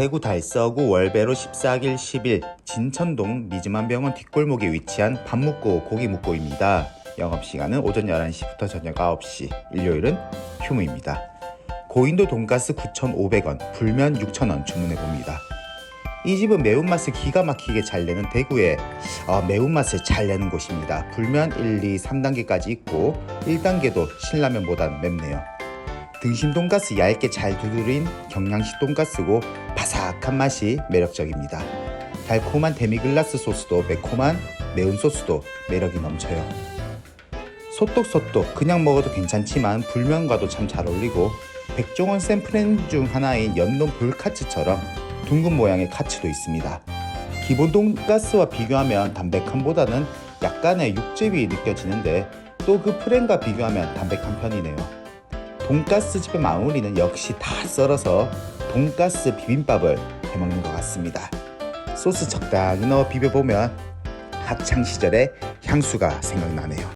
대구 달서구 월배로 14길 10일 진천동 미즈만병원 뒷골목에 위치한 밥 묵고 고기 묵고입니다. 영업시간은 오전 11시부터 저녁 9시, 일요일은 휴무입니다. 고인도 돈가스 9,500원, 불면 6,000원 주문해 봅니다. 이 집은 매운맛을 기가 막히게 잘 내는 대구에 어, 매운맛을 잘 내는 곳입니다. 불면 1, 2, 3단계까지 있고 1단계도 신라면보다는 맵네요. 등심 돈가스 얇게 잘 두드린 경양식 돈가스고 바삭한 맛이 매력적입니다. 달콤한 데미글라스 소스도 매콤한 매운 소스도 매력이 넘쳐요. 소떡소떡 그냥 먹어도 괜찮지만 불면과도 참 잘 어울리고 백종원 샘플렌 중 하나인 연놈 불카츠처럼 둥근 모양의 카츠도 있습니다. 기본 돈가스와 비교하면 담백함보다는 약간의 육즙이 느껴지는데 또 그 프렌과 비교하면 담백한 편이네요. 돈가스 집의 마무리는 역시 다 썰어서 돈가스 비빔밥을 해먹는 것 같습니다. 소스 적당히 넣어 비벼보면 학창 시절의 향수가 생각나네요.